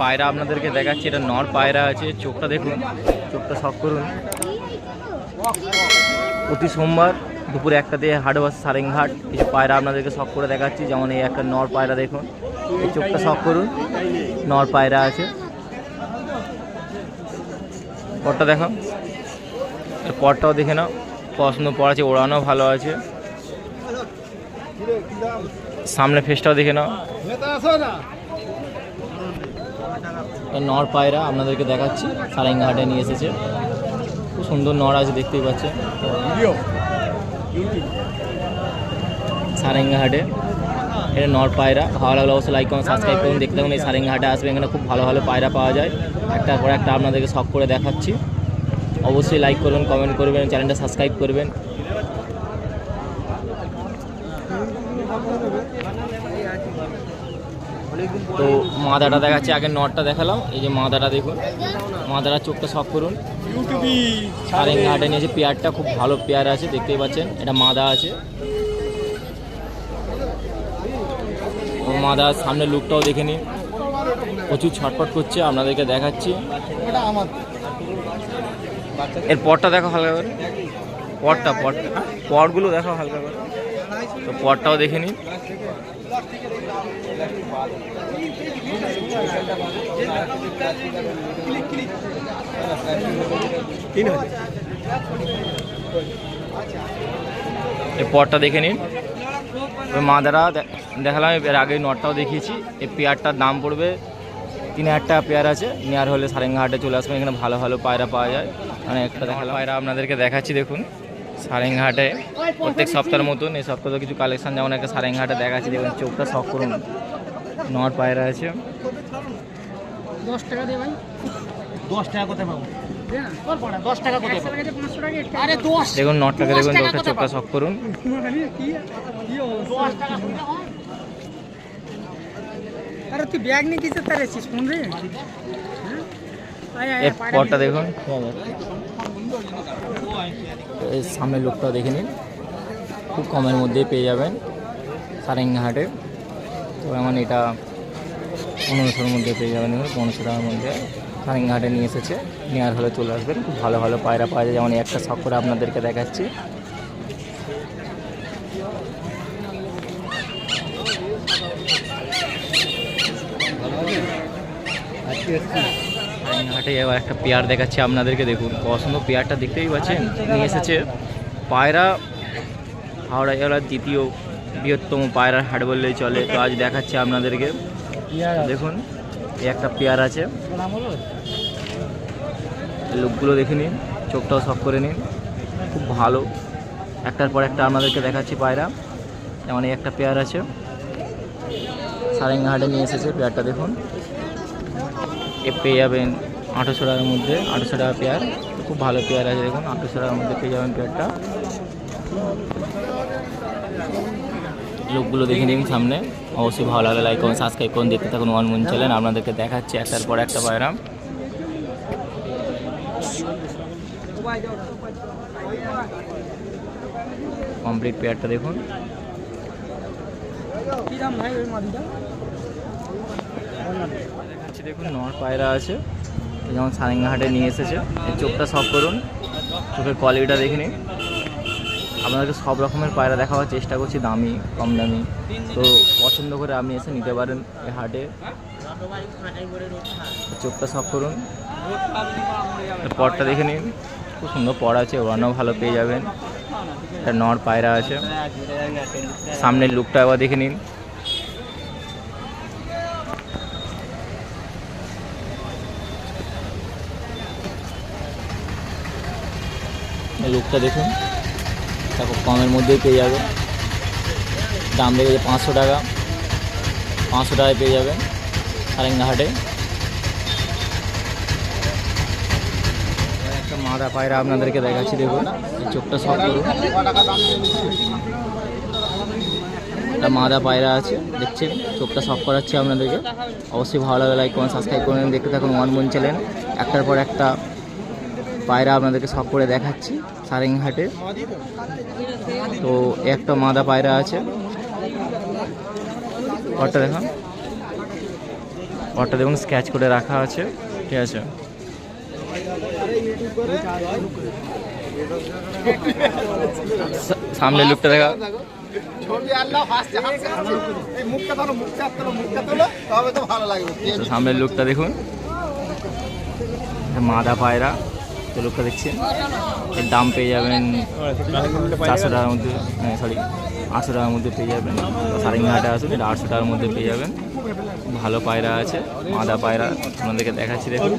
পায়রা আপনাদেরকে দেখাচ্ছি, এটা নর পায়রা আছে, চোখটা দেখুন, চোখটা শখ করুন। প্রতি সোমবার দুপুরে একটা দিয়ে হাট বসে সারেংঘাট কিছু পায়রা আপনাদেরকে শখ করে দেখাচ্ছি, যেমন এই একটা নর পায়রা দেখুন, এই চোখটা শখ করুন, নর পায়রা আছে। পরটা দেখো পরটাও দেখে নাও পছন্দ পড় আছে ওড়ানো ভালো আছে। সামনে ফেসটাও দেখে নাও। নর পায়রা আপনাদেরকে দেখাচ্ছি। সারেঙ্গা হাটে নিয়ে এসেছে। খুব সুন্দর নর আছে, দেখতেই পাচ্ছেন। সারেঙ্গা হাটে এটা নর পায়রা। ভালো লাগলে অবশ্যই লাইক করুন সাবস্ক্রাইব করুন। দেখতে থাকুন, এই সারেঙ্গা হাটে আসবে। এখানে খুব ভালো ভালো পায়রা পাওয়া যায়। একটার পর একটা আপনাদেরকে শখ করে দেখাচ্ছি। অবশ্যই লাইক করবেন কমেন্ট করবেন চ্যানেলটা সাবস্ক্রাইব করবেন। তো মাদাটা দেখাচ্ছি, আগে নটটা দেখালাম, এই যে মাদাটা দেখুন মাদাটা চোখটা শখ করুন। সারেঙ্গা হাটে নিয়েছে পেয়ারটা, খুব ভালো পেয়ার আছে, দেখতেই পাচ্ছেন, এটা মাদা আছে। ও মাদার সামনে লুকটাও দেখে নিন, প্রচুর ছটফট করছে, আপনাদেরকে দেখাচ্ছি। এর পরটা দেখো হালকা করে। পরটা পরটা পরগুলো দেখো হালকা করে। তো পরটাও দেখে নিন। এই পরটা দেখে নিন। মাদারা দেখালাম, এর আগে নটটাও দেখিয়েছি। এই পেয়ারটার দাম পড়বে তিন হাজার পেয়ার আছে। নেওয়ার হলে সারেঙ্গা হাটে চলে আসবেন, এখানে ভালো ভালো পায়রা পাওয়া যায়। মানে একটা দেখালাম। পায়রা আপনাদেরকে দেখাচ্ছি, দেখুন। সারেঙ্গা হাটে প্রত্যেক সপ্তাহের মতন এই সপ্তাহে কিছু কালেকশন যেমন একটা সারেঙ্গা দেখাচ্ছি, দেখুন, চোখটা শখ করুন। নট পায়রা আছে। দশ টাকা দে ভাই। দশ টাকা কোথায় পাবো? দে না। দশ টাকা দেখুন নটটাকে দশ দেখুন টাকা চোখটা শখ করুন? আরে তুই ব্যাগ নিয়ে কিসে তার এসেছিস ফোন রে? হ্যাঁ? পরটা দেখুন। সামনের লোকটাও দেখে নিন। খুব কমের মধ্যেই পেয়ে যাবেন। সারেঙ্গা এমন এটা পনেরোশোর মধ্যে পেয়ে যাবেন পনেরোশো টাকার মধ্যে। হাটে নিয়ে এসেছে, নেওয়ার হলে চলে আসবেন। খুব ভালো ভালো পায়রা পাওয়া যায়। যেমন একটা শখ আপনাদেরকে দেখাচ্ছি। হাটে এবার একটা পেয়ার দেখাচ্ছি আপনাদেরকে। দেখুন পছন্দ পেয়ারটা দেখতেই পাচ্ছেন। নিয়ে এসেছে পায়রা হাওড়া জেলার দ্বিতীয় বৃহত্তম পায়রার হাট বললেই চলে। তো আজ দেখাচ্ছি আপনাদেরকে। দেখুন, এই একটা পেয়ার আছে। লোকগুলো দেখে নিন, চোখটাও শখ করে নিন। খুব ভালো। একটার পর একটা আপনাদেরকে দেখাচ্ছি পায়রা। যেমন এই একটা পেয়ার আছে। সারেঙ্গা হাটে নিয়ে এসেছে পেয়ারটা, দেখুন। এ পেয়ে যাবেন আঠেরোশো টাকার মধ্যে আঠেরোশো টাকা পেয়ার। খুব ভালো পেয়ার আছে, দেখুন আঠেরোশো টাকার মধ্যে পেয়ে যাবেন পেয়ারটা। লোকগুলো দেখে নিন সামনে। অবশ্যই ভালো লাগলে লাইক করুন সাবস্ক্রাইব করুন, দেখতে থাকুন ওয়ান মুন চ্যানেল আপনাদেরকে দেখাচ্ছি একটার পর একটা পায়রা কমপ্লিট পেয়ারটা দেখুন। দেখাচ্ছি, দেখুন, নর পায়রা আছে। যেমন সারেঙ্গা হাটে নিয়ে এসেছে। চোখটা সব করুন। চোখের কোয়ালিটিটা দেখে নিন। আপনাদেরকে সব রকমের পায়রা দেখাবার চেষ্টা করছি, দামি, কম দামি। তো পছন্দ করে আপনি এসে নিতে পারেন এই হাটে। চোখটা সব করুন। পরটা দেখে নিন। খুব সুন্দর পর আছে, ওড়ানো ভালো পেয়ে যাবেন। একটা নর পায়রা আছে। সামনের লুকটা আবার দেখে নিন। লুকটা দেখুন। তারপর কমের মধ্যেই পেয়ে যাবেন দাম লেগেছে পাঁচশো টাকা। পাঁচশো টাকায় পেয়ে যাবেন সারেঙ্গা হাটে। একটা মাদা পায়রা আপনাদেরকে দেখাচ্ছি, দেখুন। চোখটা সব করুন। একটা মাদা পায়রা আছে, দেখছেন? চোখটা সব করাচ্ছি আপনাদেরকে। অবশ্যই ভালো লাগে লাইক করুন সাবস্ক্রাইব করুন দেখতে থাকুন ওয়ান মন চ্যানেল। একটার পর একটা পায়রা আপনাদেরকে সব করে দেখাচ্ছি সারেংহাটে তো একটা মাদা পায়রা আছে। ওটা দেখুন। পরটা দেখুন স্কেচ করে রাখা আছে। ঠিক আছে। সামনে লুকটা দেখা। সামনের লুকটা দেখুন। মাদা পায়রা। তো লুকটা দেখছেন এর দাম পেয়ে যাবেন চারশো টাকার মধ্যে সরি আটশো টাকার মধ্যে পেয়ে যাবেন। সারেঙ্গাহাটে আসুন এটা আটশো টাকার মধ্যে পেয়ে যাবেন। ভালো পায়রা আছে, মাদা পায়রা আপনাদেরকে দেখাচ্ছি, দেখুন।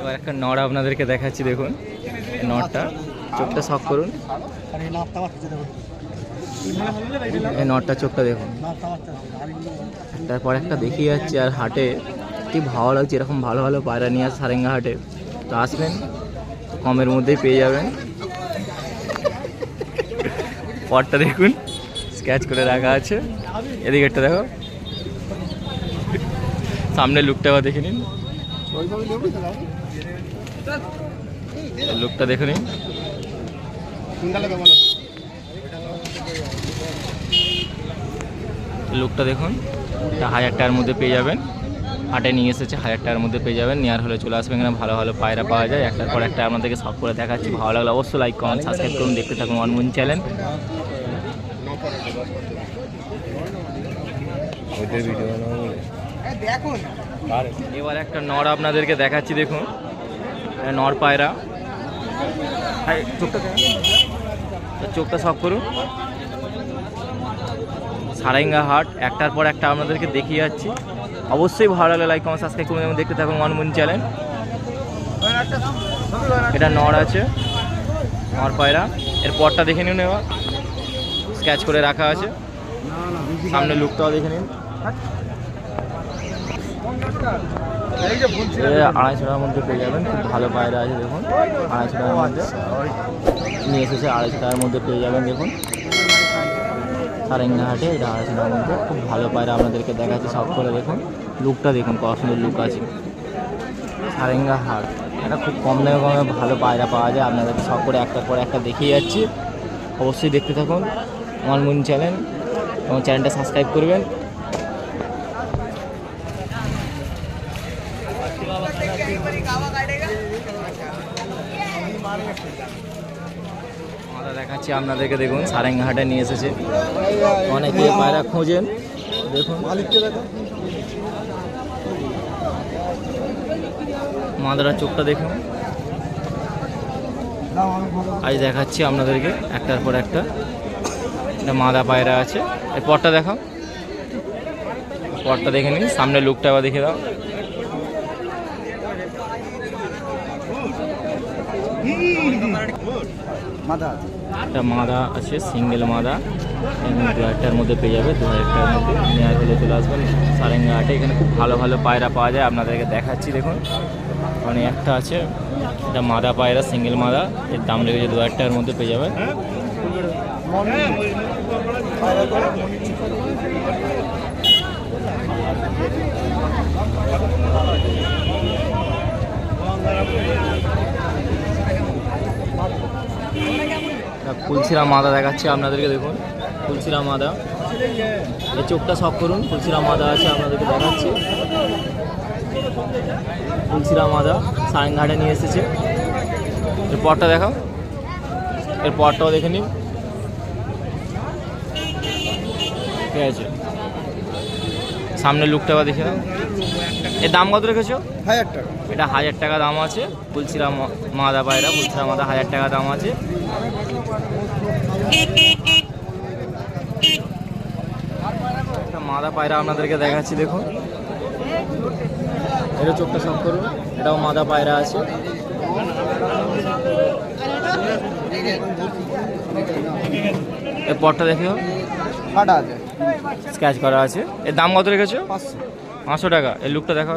এবার একটা নড় আপনাদেরকে দেখাচ্ছি, দেখুন। নড়টা, চোখটা শখ করুন। নড়টা, চোখটা দেখুন। তারপর একটা দেখিয়ে যাচ্ছে আর হাটে। কি ভালো লাগছে, এরকম ভালো ভালো পায়রা নিয়ে আসে সারেঙ্গা হাটে তো আসবেন কমের মধ্যেই পেয়ে যাবেন। পরটা দেখুন স্ক্যাচ করে রাখা আছে। এদিকে একটা দেখো। সামনে লুকটা আবার দেখে নিন। লুকটা দেখে নিন। লুকটা দেখুন হাজার টাকার মধ্যে পেয়ে যাবেন। হাটে নিয়ে এসেছে হাজার টাকার মধ্যে পেয়ে যাবেন। নেওয়ার হলে চলে আসবেন এখানে ভালো ভালো পায়রা পাওয়া যায়। একটার পর একটা আপনাদেরকে সব করে দেখাচ্ছি। ভালো লাগলে অবশ্যই লাইক কমেন্ট সাবস্ক্রাইব করুন। দেখতে থাকুন অনমুন চ্যানেল এবার একটা নর আপনাদেরকে দেখাচ্ছি দেখুন। নর পায়রা। চোখটা। চোখটা সব করুন। সারাইঙ্গা হাট। একটার পর একটা আপনাদেরকে দেখিয়ে যাচ্ছি। অবশ্যই ভালো লাগলে লাইক কমেন্ট সাবস্ক্রাইব করুন এবং দেখতে থাকুন মনমুন চ্যানেল এটা নর আছে, নর পায়রা। এর পরটা দেখে নিন এবার। স্ক্যাচ করে রাখা আছে। সামনে লুকটাও দেখে নিন। আড়াইশো টাকার মধ্যে পেয়ে যাবেন। খুব ভালো পায়রা আছে, দেখুন। আড়াইশো টাকার মধ্যে। নিয়ে এসেছে, আড়াইশো টাকার মধ্যে পেয়ে যাবেন, দেখুন। সারেঙ্গা হাটে এটা আড়াইশো মধ্যে খুব ভালো পায়রা আপনাদেরকে দেখাচ্ছি, সব করে দেখুন। লুকটা দেখুন, কত সুন্দর লুক আছে। সারেঙ্গা হাট এটা খুব কম দামে কমে ভালো পায়রা পাওয়া যায়। আপনাদেরকে সব করে একটার পর একটা দেখিয়ে যাচ্ছি। অবশ্যই দেখতে থাকুন। আমার মন চ্যানেল। এবং চ্যানেলটা সাবস্ক্রাইব করবেন আমরা দেখাচ্ছি, আপনাদেরকে দেখুন, সারেঙ্গাহাটে নিয়ে এসেছে। অনেকে পায়রা খোঁজেন, দেখুন। মাদারা চোখটা দেখুন। আজ দেখাচ্ছি আপনাদেরকে, একটার পর একটা। এটা মাদা পায়রা আছে। এই পরটা দেখাও। পরটা দেখে নিন, সামনে লুকটা আবার দেখে দাও। একটা মাদা আছে সিঙ্গেল মাদা দু হাজারটার মধ্যে পেয়ে যাবে দু হাজার টাকার মধ্যে। নেওয়ার হলে চলে আসবেন সারেঙ্গা হাটে এখানে খুব ভালো ভালো পায়রা পাওয়া যায়, আপনাদেরকে দেখাচ্ছি, দেখুন। মানে একটা আছে, এটা মাদা পায়রা সিঙ্গেল মাদা এর দাম লেগেছে দু টাকার মধ্যে পেয়ে যাবেন ফুলছিরা মাদা দেখাচ্ছি আপনাদেরকে দেখুন। ফুলছিরা মাদা। এই চোখটা সব করুন ফুলছিরা মাদা আছে আপনাদেরকে দেখাচ্ছি। ফুলছিরা মাদা সারেঙ্গাহাটে নিয়ে এসেছে। এর পরটা দেখাও। এর পরটাও দেখে নিন। ঠিক আছে। সামনে লুকটা দেখে নাও। এর দাম কত রেখেছো? হাজার টাকা। এটা হাজার টাকা দাম আছে। মা- মাদা পায়রা ফুলছিরা মাদা হাজার টাকা দাম আছে। একটা মাদা পায়রা আপনাদেরকে দেখাচ্ছি দেখুন। এটা চোখটা সব করুন এটাও মাদা পায়রা আছে। এর পরটা দেখেও। ফাটা আছে। স্ক্যাচ করা আছে। এর দাম কত রেখেছো? পাঁচশো। টাকা। এই লুকটা দেখা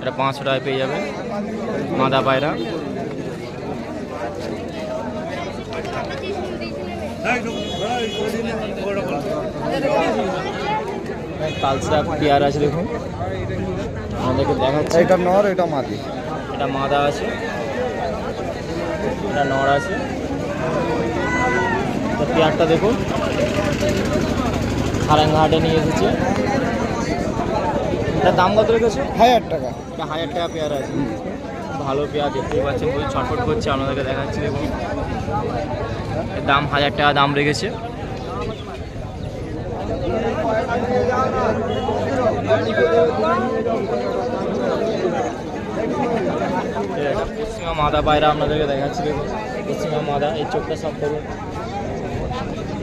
এটা পাঁচশো টাকায় পেয়ে যাবে। মাদা পায়রা। কালসা পেয়ার আছে দেখুন। আমাদেরকে দেখাচ্ছে। এটা নর এটা মাদি। এটা মাদা আছে। এটা নড় আছে। পেয়ারটা দেখুন। সারেঙ্গাহাটে নিয়ে এসেছে। এটার দাম কত রেখেছে? হাজার টাকা। এটা হাজার টাকা পেয়ার আছে। ভালো পেয়ার দেখতেই পাচ্ছেন। খুবই ছটফট করছে। আপনাদেরকে দেখাচ্ছি দেখুন। দাম হাজার টাকা দাম রেখেছে। পশ্চিমা মাদা বাইরে আপনাদেরকে দেখাচ্ছি, দেখুন। পশ্চিমা মাদা, এই চোখটা সব করুন।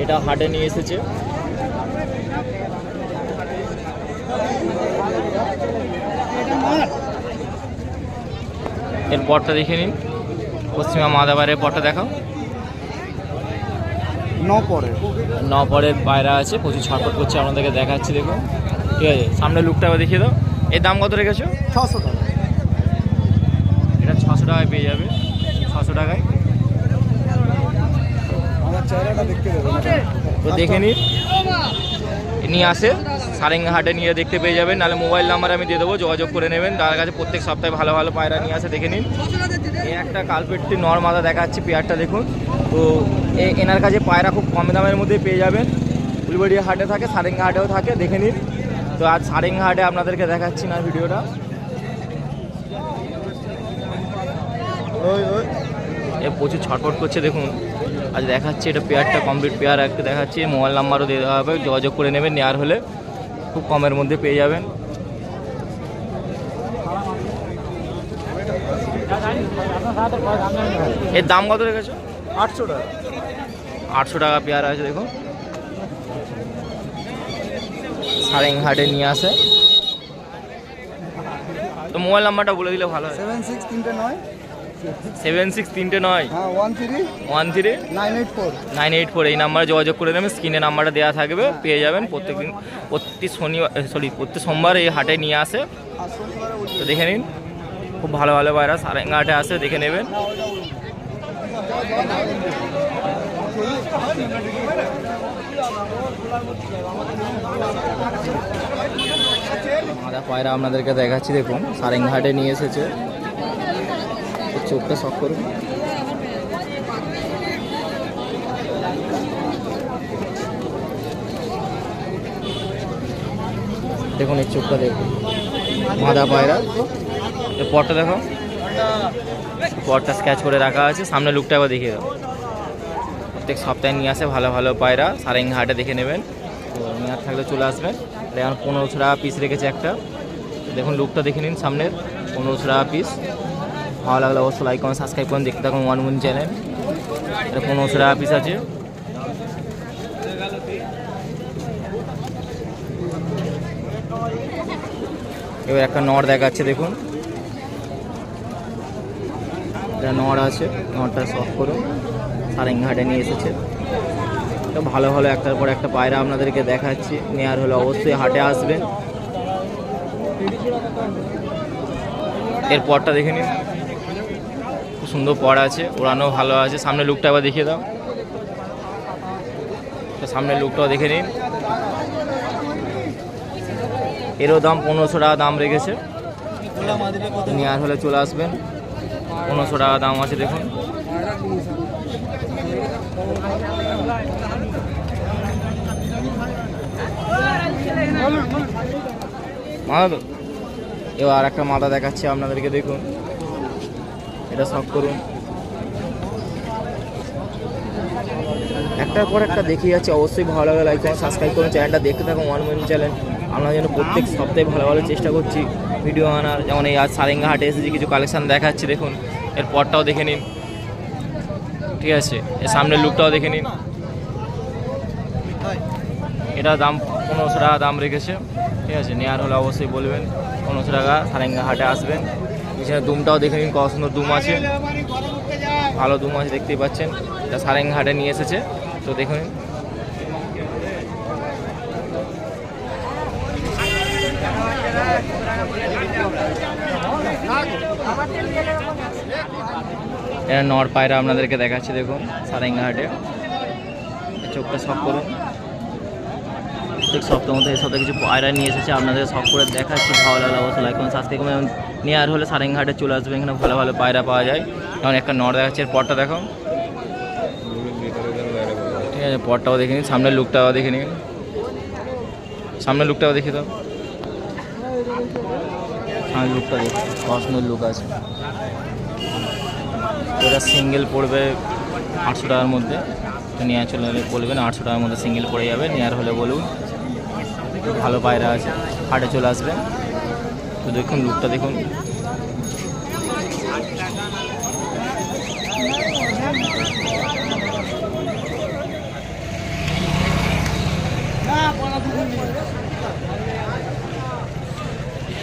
এটা হাটে নিয়ে এসেছে। এর পরটা দেখে নিন। পশ্চিমা মাদা মাদাবারের পরটা দেখাও। ন পরে। ন পরের পায়রা আছে প্রচুর ছটফট করছে আপনাদেরকে দেখাচ্ছি দেখুন ঠিক আছে সামনে লুকটা দেখিয়ে দাও। এর দাম কত রেখেছো? ছশো টাকা। এটা ছশো টাকায় পেয়ে যাবে ছশো টাকায়। তো দেখে নিন। নিয়ে আসে সারেঙ্গা হাটে নিয়ে দেখতে পেয়ে যাবেন নাহলে মোবাইল নাম্বার আমি দিয়ে দেবো যোগাযোগ করে নেবেন। তার কাছে প্রত্যেক সপ্তাহে ভালো ভালো পায়রা নিয়ে আসে দেখে নিন। এই একটা কালপেটটি নর মাথা দেখাচ্ছি পেয়ারটা দেখুন। তো এনার কাছে পায়রা খুব কম দামের মধ্যে পেয়ে যাবেন। উলবাড়ি হাটে থাকে, সারেঙ্গা হাটেও থাকে, দেখে নিন। তো আজ সারেঙ্গা হাটে আপনাদেরকে দেখাচ্ছি না ভিডিওটা। এ, প্রচুর ছটফট করছে, দেখুন। আজ দেখাচ্ছি, এটা পেয়ারটা কমপ্লিট পেয়ার, একটা দেখাচ্ছি। মোবাইল নাম্বারও দিয়ে দেওয়া হবে, যোগাযোগ করে নেবেন, নেওয়ার হলে খুব কমের মধ্যে পেয়ে যাবেন। এর দাম কত রেখেছো? আটশো টাকা। আটশো টাকা পেয়ার আছে দেখুন। সারেংহাটে নিয়ে আসে। তো মোবাইল নাম্বারটা বলে দিলে ভালো হয়। সেভেন সিক্স তিনটে নয়। সেভেন সিক্স তিনটে নয়। হ্যাঁ one three. One three. Nine eight four. Nine eight four এই নাম্বারে যোগাযোগ করে নেবেন স্ক্রিনে নাম্বারটা দেওয়া থাকবে পেয়ে যাবেন। প্রত্যেকদিন প্রতি শনিবার সরি প্রতি সোমবার এই হাটে নিয়ে আসে। তো দেখে নিন খুব ভালো ভালো পায়রা সারেঙ্গা হাটে আসে দেখে নেবেন। মাদা পায়রা আপনাদেরকে দেখাচ্ছি, দেখুন সারেঙ্গা হাটে নিয়ে এসেছে। চোখটা শখ করুন। দেখুন, এই চোখটা দেখুন। মাদা পায়রা। পরটা দেখো। পটটা স্ক্যাচ করে রাখা আছে। সামনে লুকটা একবার দেখিয়ে দাও। প্রত্যেক সপ্তাহে নিয়ে আসে ভালো ভালো পায়রা, সারেঙ্গা হাটে দেখে নেবেন। তো নেওয়ার থাকলে চলে আসবেন। এখন পনেরোশো টাকা পিস রেখেছে একটা। দেখুন লুকটা দেখে নিন সামনের। পনেরোশো টাকা পিস ভালো লাগলে অবশ্যই লাইক কমেন্ট সাবস্ক্রাইব করুন, দেখতে থাকুন ওয়ান মুন চ্যানেল এটা পনেরোশো টাকা পিস আছে। এবার একটা নড় দেখাচ্ছে, দেখুন। এটা নড় আছে নড়টা সফট করুন। সারেঙ্গাহাটে নিয়ে এসেছে। তো ভালো ভালো একটার পর একটা পায়রা আপনাদেরকে দেখাচ্ছি। নেয়ার হলে অবশ্যই হাটে আসবেন। এর পরটা দেখে নিন। খুব সুন্দর পর আছে ওড়ানো ভালো আছে। সামনে লুকটা আবার দেখিয়ে দাও। তো সামনের লুকটাও দেখে নিন। এরও দাম পনেরোশো টাকা দাম রেখেছে। নেওয়ার হলে চলে আসবেন। পনেরোশো টাকা দাম আছে দেখুন। মাথা তো এবার একটা মাথা দেখাচ্ছি আপনাদেরকে, দেখুন। এটা সব করুন। একটার পর একটা দেখিয়ে যাচ্ছে, অবশ্যই ভালো লাগে লাইক করুন সাবস্ক্রাইব করুন, চ্যানেলটা দেখতে থাকুন ওয়ান মিনিট চ্যানেল আমরা যেন প্রত্যেক সপ্তাহে ভালো ভালো চেষ্টা করছি ভিডিও আনার। যেমন এই আজ সারেঙ্গা হাটে এসেছি, কিছু কালেকশান দেখাচ্ছি, দেখুন। এর পরটাও দেখে নিন। ঠিক আছে? এর সামনের লুকটাও দেখে নিন। এটা দাম পনেরোশো টাকা দাম রেখেছে। ঠিক আছে নেওয়ার হলে অবশ্যই বলবেন, পনেরোশো টাকা সারেঙ্গা হাটে আসবেন। পিছনে দুমটাও দেখে নিন, কত সুন্দর দুম আছে। ভালো দুম আছে, দেখতেই পাচ্ছেন। এটা সারেঙ্গা হাটে নিয়ে এসেছে, তো দেখুন এটা নর পায়রা আপনাদেরকে দেখাচ্ছি, দেখুন, সারেঙ্গা হাটে। চোখটা সব করুন। প্রত্যেক সপ্তাহ মধ্যে এই সপ্তাহে কিছু পায়রা নিয়ে এসেছে, আপনাদের সব করে দেখাচ্ছি, ভালো লাগলে অবশ্যই লাইক করুন সাবস্ক্রাইব করুন নেওয়ার হলে সারেঙ্গা হাটে চলে আসবে এখানে ভালো ভালো পায়রা পাওয়া যায়। যেমন একটা নর দেখাচ্ছে, এর পরটা দেখো। ঠিক আছে পরটাও দেখে নিন, সামনের লুকটাও দেখে নিন। সামনে লুকটাও দেখি দাও। সামনে লুকটা দেখো অসুন্দর লুক আছে। এটা সিঙ্গেল পড়বে আটশো টাকার মধ্যে। নিয়ে চলে বলবেন, আটশো টাকার মধ্যে সিঙ্গেল পড়ে যাবে, নেওয়ার হলে বলুন। ভালো পায়রা আছে। হাটে চলে আসবেন তো দেখুন লুকটা দেখুন।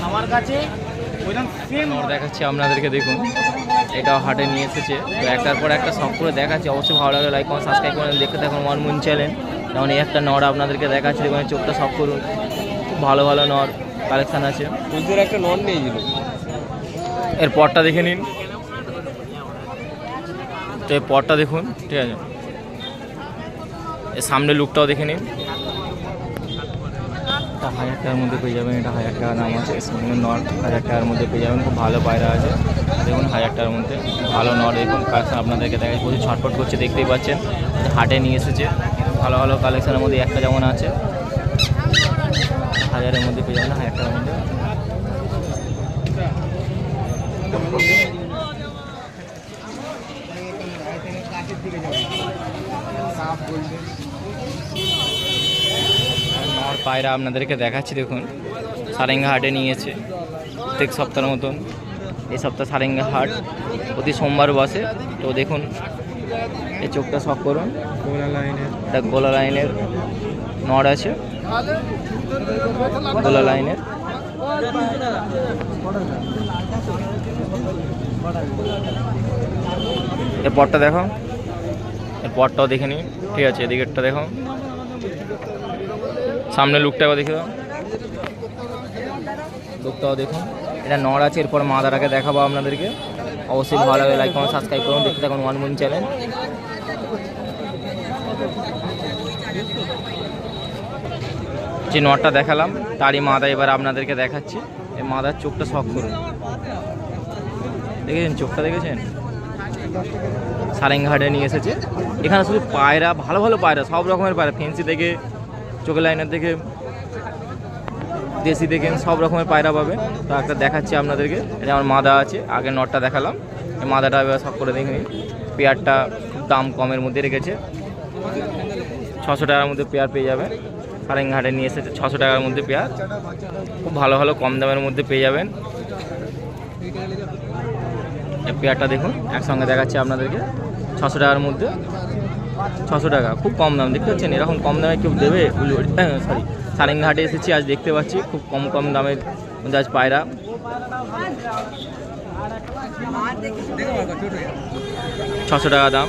আমার কাছে দেখাচ্ছি আপনাদেরকে দেখুন। এটাও হাটে নিয়ে এসেছে। তো একটার পর একটা সব করে দেখাচ্ছি। অবশ্যই ভালো লাগলে লাইক করুন সাবস্ক্রাইব করুন দেখতে থাকুন মুন চ্যানেল যেমন এই একটা নর আপনাদেরকে দেখাচ্ছি দেখুন চোখটা সব করুন। খুব ভালো ভালো নর কালেকশান আছে। পুজোর একটা নন নিয়েছিল এর পরটা দেখে নিন। তো এর পরটা দেখুন ঠিক আছে? এর সামনে লুকটাও দেখে নিন। এটা হাজার টাকার মধ্যে পেয়ে যাবেন এটা হাজার টাকা নাম আছে। সামনে নট হাজার টাকার মধ্যে পেয়ে যাবেন খুব ভালো পায়রা আছে। দেখুন হাজার টাকার মধ্যে। ভালো নট দেখুন কালেকশন আপনাদেরকে দেখাই। প্রচুর ছটফট করছে দেখতেই পাচ্ছেন। হাটে নিয়ে এসেছে। ভালো ভালো কালেকশনের মধ্যে একটা যেমন আছে, হাজারের মধ্যে পেয়ে যাবেন হাজার মধ্যে। আমার পায়রা আপনাদেরকে দেখাচ্ছি, দেখুন। সারেঙ্গা হাটে নিয়েছে, প্রত্যেক সপ্তাহের মতন। এই সপ্তাহ সারেঙ্গা হাট, প্রতি সোমবার বসে। তো দেখুন এই চোখটা সব করুন। এটা গোলা লাইনের নড় আছে। গোলা লাইনের। এর পরটা দেখো। এর পরটাও দেখে নিই ঠিক আছে এদিকেরটা দেখো। সামনে লুকটাও দেখে দাও। লুকটাও দেখুন। এটা নড় আছে এরপর মাদারাকে দেখাবো আপনাদেরকে। অবশ্যই ভালো লাগে লাইক করুন সাবস্ক্রাইব করুন, দেখতে থাকুন ওয়ান মুন চ্যানেল যে নটটা দেখালাম, তারই মাদা এবার আপনাদেরকে দেখাচ্ছি। এই মাদার চোখটা শখ করুন। দেখেছেন, চোখটা দেখেছেন? সারেঙ্গাহাটে নিয়ে এসেছে। এখানে শুধু পায়রা, ভালো ভালো পায়রা, সব রকমের পায়রা। ফেন্সি থেকে চোখের লাইনের থেকে দেশি থেকে সব রকমের পায়রা পাবে। তো একটা দেখাচ্ছি আপনাদেরকে। এটা আমার মাদা আছে, আগে নটটা দেখালাম। এই মাদাটা সব করে দেখে নিন পেয়ারটা দাম কমের মধ্যে রেখেছে। ছশো টাকার মধ্যে পেয়ার পেয়ে যাবে সারেঙ্গাহাটে নিয়ে এসেছে ছশো টাকার মধ্যে পেয়ার। খুব ভালো ভালো কম দামের মধ্যে পেয়ে যাবেন। পেয়ারটা দেখুন, একসঙ্গে দেখাচ্ছি আপনাদেরকে। ছশো টাকার মধ্যে। ছশো টাকা, খুব কম দাম, দেখতে পাচ্ছেন? এরকম কম দামে কেউ দেবে? সরি সারেংঘাটে এসেছি আজ দেখতে পাচ্ছি খুব কম কম দামে আজ পায়রা। ছশো টাকা দাম।